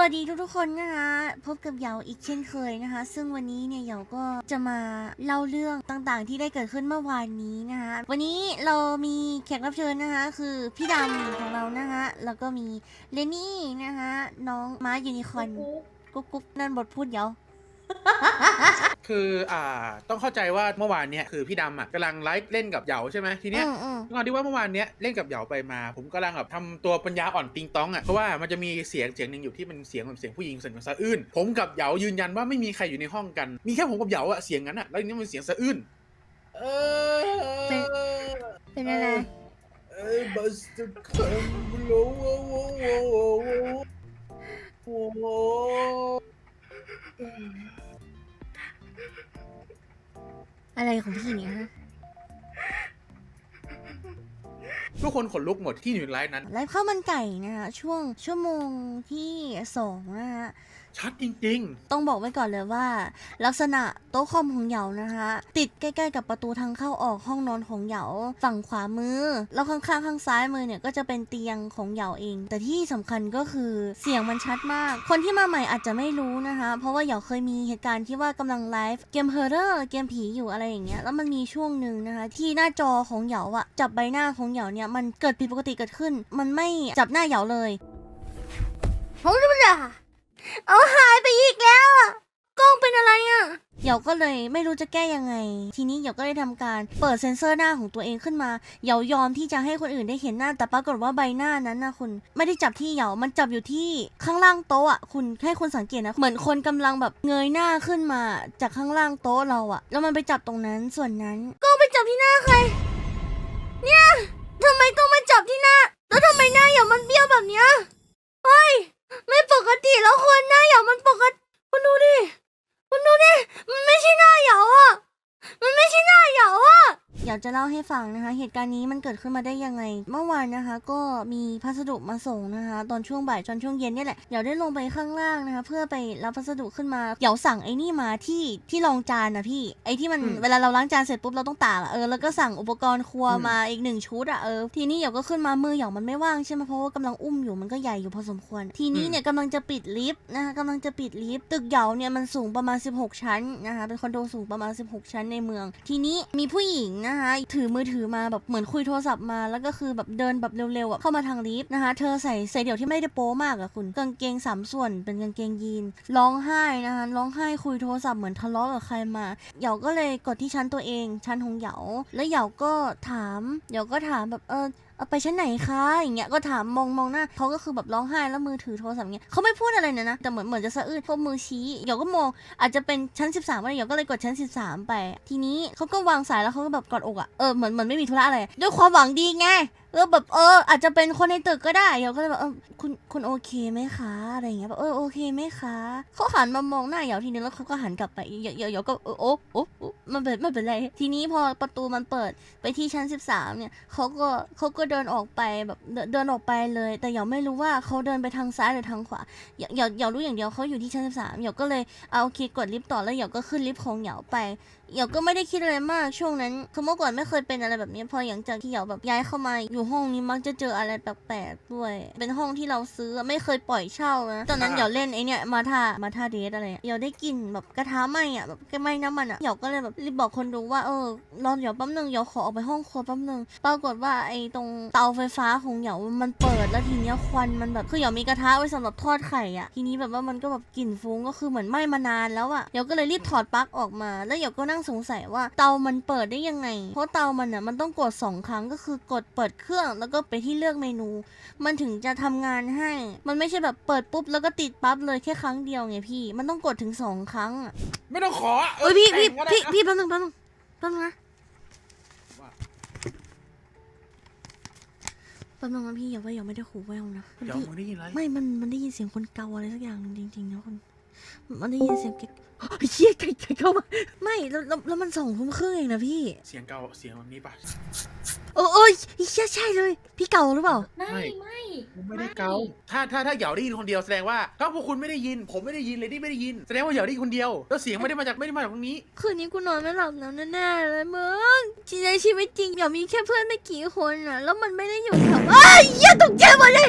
วัสดีทุกๆคนนะคะพบกับเหยาอีกเช่นเคยนะคะ ซึ่งวันนี้เนี่ยเหยาก็จะมาเล่าเรื่องต่างๆ ที่ได้เกิดขึ้นเมื่อวานนี้นะคะวันนี้เรามีแขกรับเชิญนะคะ คือพี่ดำของเรานะคะแล้วก็มีเลนี่นะคะน้องม้ายูนิคอร์นกุ๊กกุ๊กนั่นบทพูดเหยา คืออ่าต้องเข้าใจว่าเมื่อวานเนี้ยคือพี่ดำอะกำลังไลฟ์เล่นกับเหยาใช่ไหมทีเนี้ยอืมอืมตอนที่ว่าเมื่อวานเนี้ยเล่นกับเหยาไปมา ผมกำลังแบบทำตัวปัญญาอ่อนติงต้องอะเพราะว่ามันจะมีเสียงเสียงหนึ่งอยู่ที่มันเสียงแบบเสียงผู้หญิงเสียงสะอื้นผมกับเหยายืนยันว่าไม่มีใครอยู่ในห้องกัน มีแค่ผมกับเหยาอะเสียงนั้นอะแล้วอันนี้มันเสียงสะอื้นเออเป็นอะไรเอ้ยบัสต์คัมโลโอะไรของพี่เนี่ยฮะทุกคนขนลุกหมดที่อยู่ในไลฟ์นั้น ไลฟ์ข้าวมันไก่นะคะช่วงชั่วโมงที่สองนะคะ ชัดจริง ต้องบอกไว้ก่อนเลยว่า ลักษณะโต๊ะคอมของเหยานะคะ ติดใกล้ๆกับประตูทางเข้าออกห้องนอนของเหยาฝั่งขวามือ แล้วข้างๆข้างซ้ายมือเนี่ยก็จะเป็นเตียงของเหยาเอง แต่ที่สำคัญก็คือเสียงมันชัดมาก คนที่มาใหม่อาจจะไม่รู้นะคะ เพราะว่าเหยาเคยมีเหตุการณ์ที่ว่ากำลังไลฟ์เกมเฮอร์เรอร์เกมผีอยู่อะไรอย่างเงี้ยแล้วมันมีช่วงหนึ่งนะคะ ที่หน้าจอของเหยาอะจับใบหน้าของเหยาเนี่ยมันเกิดผิดปกติเกิดขึ้น มันไม่จับหน้าเหยาเลยผมรู้ละ เอาหายไปอีกแล้วอะกล้องเป็นอะไรอะเหยาก็เลยไม่รู้จะแก้ยังไง ทีนี้เหยาก็เลยทำการเปิดเซ็นเซอร์หน้าของตัวเองขึ้นมาเหยายอมที่จะให้คนอื่นได้เห็นหน้า แต่ปรากฏว่าใบหน้านั้นนะคุณไม่ได้จับที่เหยามันจับอยู่ที่ข้างล่างโต๊ะอะคุณให้คุณสังเกตนะเหมือนคนกำลังแบบเงยหน้าขึ้นมา จากข้างล่างโต๊ะเราอะแล้วมันไปจับตรงนั้นส่วนนั้น กล้องไปจับที่หน้าใคร เนี่ยทำไมต้องมาจับที่หน้า แล้วทำไมหน้าเหยามันเบี้ยวแบบเนี้ยเฮ้ย ไม่ปกติแล้วคนหน้าเหยามันปกติคุณดูดิคุณดูดิมันไม่ใช่หน้าเหยาอะมันไม่ใช่หน้าเหยาอะ อยากจะเล่าให้ฟังนะคะ เหตุการณ์นี้มันเกิดขึ้นมาได้ยังไง เมื่อวานนะคะ ก็มีพัสดุมาส่งนะคะ ตอนช่วงบ่ายตอนช่วงเย็นเนี่ยแหละเดี๋ยวได้ลงไปข้างล่างนะคะ เพื่อไปรับพัสดุขึ้นมาเดี๋ยวสั่งไอ้นี่มาที่ที่รองจานนะพี่ไอ้ที่มันอืมเวลาเราล้างจานเสร็จปุ๊บเราต้องตากอะเออแล้วก็สั่งอุปกรณ์ครัวอืมมาอีกหนึ่งชุดอะเออทีนี้เหยาก็ขึ้นมามือเหยามันไม่ว่างใช่ไหมเพราะว่ากำลังอุ้มอยู่มันก็ใหญ่อยู่พอสมควร ทีนี้เนี่ยกำลังจะปิดลิฟต์นะคะกำลังจะปิดลิฟต์ตึกเหยาเนี่ยมันสูงประมาณ 16 ชั้นนะคะเป็นคอนโดสูงประมาณ 16 ชั้นในเมือง ทีนี้มีผู้หญิงนะคะถือมือถือมาแบบเหมือนคุยโทรศัพท์มา แล้วก็คือแบบเดินแบบเร็วๆอะเข้ามาทางลิฟต์นะคะเธอใส่ใส่เดี่ยวที่ไม่ได้โป๊มากอะคุณกางเกงสามส่วนเป็นกางเกงยีนร้องไห้นะคะร้องไห้คุยโทรศัพท์เหมือนทะเลาะกับใครมาเหยาก็เลยกดที่ชั้นตัวเองชั้นของเหยาแล้วเหยาก็ถามเหยาก็ถามแบบเออ เอาไปชั้นไหนคะอย่างเงี้ยก็ถามมองมองหน้าเขาก็คือแบบร้องไห้แล้วมือถือโทรศัพท์เงี้ยเขาไม่พูดอะไรนะนะแต่เหมือนเหมือนจะสะอื้นเพรามือชี้เดี๋ยวก็มองอาจจะเป็นชั้น 13อะไรเดี๋ยวก็เลยกดชั้น 13 ไป ทีนี้เขาก็วางสายแล้วเขาก็แบบกอดอกอะเออเหมือนเหมือนไม่มีธุระอะไรด้วยความหวังดีไงเออแบบเอออาจจะเป็นคนในตึกก็ได้เดี๋ยวก็เลยแบบเออคุณคุณโอเคไหมคะอะไรอย่างเงี้ยแบบเออโอเคไหมคะเขาหันมามองหน้าเหยาทีนึงแล้วเขาก็หันกลับไปเหยาเหยาเหยาก็เออโอ้โอ้โอ้มันเป็นไม่เป็นไร ทีนี้พอประตูมันเปิดไปที่ชั้น 13เนี่ยเขาก็เขาก็เดินออกไปแบบเดินเดินออกไปเลย แต่เหยาไม่รู้ว่าเขาเดินไปทางซ้ายหรือทางขวาเหยาเหยาเหยารู้อย่างเดียวเขาอยู่ที่ชั้นสามเหยาก็เลยเอาโอเคกดลิฟต์ต่อแล้วเหยาก็ขึ้นลิฟต์ของเหยาไปเหยาก็ไม่ได้คิดอะไรมากช่วงนั้นคือเมื่อก่อนไม่เคยเป็นอะไรแบบนี้พอหลังจากที่เหยาแบบย้ายเข้ามาอยู่ห้องนี้มักจะเจออะไรแปลกๆด้วย เป็นห้องที่เราซื้อไม่เคยปล่อยเช่านะตอนนั้นเหยาเล่นไอเนี่ยมาท่ามาท่าเดทอะไรอะเหยาได้กลิ่นแบบกระทะไหม้อะแบบไหม้น้ำมันอะเหยาก็เลยแบบรีบบอกคนดูว่าเออรอเหยาแป๊บนึงเหยาขอออกไปห้องครัวแป๊บนึงปรากฏว่าไอ้ตรงเตาไฟฟ้าของเหยามันเปิดแล้วทีเนี้ยควันมันแบบคือเหยามีกระทะไว้สำหรับทอดไข่อะทีนี้แบบว่ามันก็แบบกลิ่นฟุ้งก็คือเหมือนไหม้มานานแล้วอะเหยาก็เลยรีบถอดปลั๊กออกมาแล้วเหยาก็นั่งสงสัยว่าเตามันเปิดได้ยังไง เพราะเตามันอะมันต้องกดสองครั้งก็คือกดเปิดเครื่องแล้วก็ไปที่เลือกเมนู มันถึงจะทำงานให้ มันไม่ใช่แบบเปิดปุ๊บแล้วก็ติดปั๊บเลยแค่ครั้งเดียวไงพี่ มันต้องกดถึงสองครั้งอะไม่ต้องขอเอ้ยพี่พี่พี่พี่แป๊บนึงแป๊บนึงแป๊บนึงนะแป๊บนึงนะพี่อย่าว่าอย่าไม่ได้ขู่แววนะเดี๋ยวพี่ได้ยินอะไม่มันมันได้ยินเสียงคนเกาอะไรสักอย่างหนึ่งจริงๆนะคนมันได้ยินเสียงเก๊ก เฮียไก่ไก่เข้ามาไม่แล้วแล้วแล้วมันสองทุ่มครึ่งเองนะพี่ เสียงเก่าเสียงแบบนี้ปะ โอ้โอ้ยเฮียใช่เลย พี่เก่าหรือเปล่า ไม่ไม่ ไม่ผมไม่ได้เกาถ้าถ้าถ้าเหยาได้ยินคนเดียวแสดงว่าถ้าพวกคุณไม่ได้ยิน ผมไม่ได้ยินเลยที่ไม่ได้ยิน แสดงว่าเหยาได้ยินคนเดียว แล้วเสียงไม่ได้มาจากไม่ได้มาจากตรงนี้ คืนนี้กูนอนไม่หลับแล้วแน่ๆเลยมึงชีในชีวิตจริงอย่ามีแค่เพื่อนไม่กี่คนอะ แล้วมันไม่ได้อยู่แถวอ้ายเฮียตกใจหมดเลย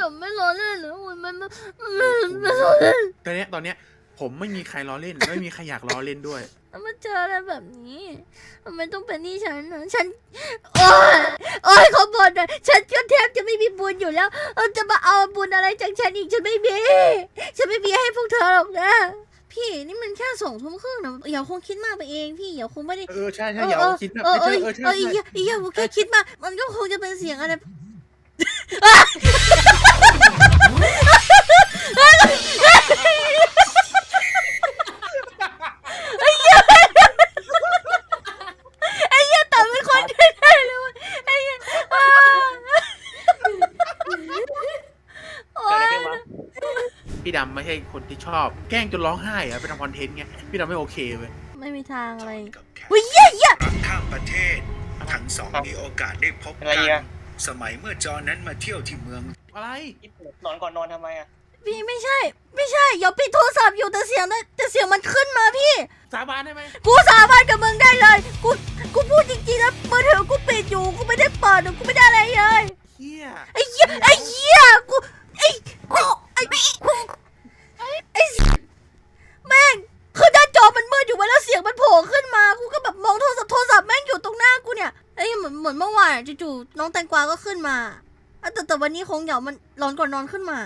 เดี๋ยวไม่ร้อนเลยเหรือมันมันมันมันมันตอนเนี้ยตอนเนี้ยผมไม่มีใครล้อเล่น ไม่มีใครอยากล้อเล่นด้วยมันเจออะไรแบบนี้ทำไมต้องเป็นที่ฉันนะฉันโอ้ยโอ้ยเขาบ่นอะฉันก็แทบจะไม่มีบุญอยู่แล้วเออจะมาเอาบุญอะไรจากฉันอีกฉันไม่มีฉันไม่มีให้พวกเธอหรอกนะ พี่นี่มันแค่สองทุ่มครึ่งนะอย่าคงคิดมากไปเองพี่อย่าคงไม่ได้ เออใช่ใช่อย่าคิดนะเออไม่เอใช่อเออใช่เอออีใช่กอีกอย่างแค่คิดมากมันก็คงจะเป็นเสียงอะไร ไอ้เหี้ยแต่เป็นคนที่ได้เลยเว้ยไอ้เหี้ยอ้าโอ๊เกิดอะไรยขึ้นวะพี่ดำไม่ใช่คนที่ชอบ แกล้งจนร้องไห้อะไปทำคอนเทนต์ไงพี่ดำไม่โอเคเว้ยไม่มีทางอะไรกับแขกเฮ้ยเหี้ยเหี้ยรักข้ามประเทศ ทั้งสองมีโอกาสได้พบอะไรกัอะ สมัยเมื่อจอนั้นมาเที่ยวที่เมือง อะไรนอนก่อนนอนทำไมอะพี่ไม่ใช่ ไม่ใช่อย่าปิดโทรศัพท์อยู่แต่เสียงนะแต่เสียงมันขึ้นมาพี่ สาบานได้ไหมกูสาบานกับมึงได้เลย กู กูพูดจริงๆนะมือถือกูปิดอยู่ กูไม่ได้เปิดกูไม่ได้อะไรเลย เฮียไอ้เหี้ยไอ้เหี้ยกูไอ้กูไอ้ จู่ๆน้องแตงกวาก็ขึ้นมาแต่แต่วันนี้คงเหยามันร้อนก่อนนอนขึ้นมา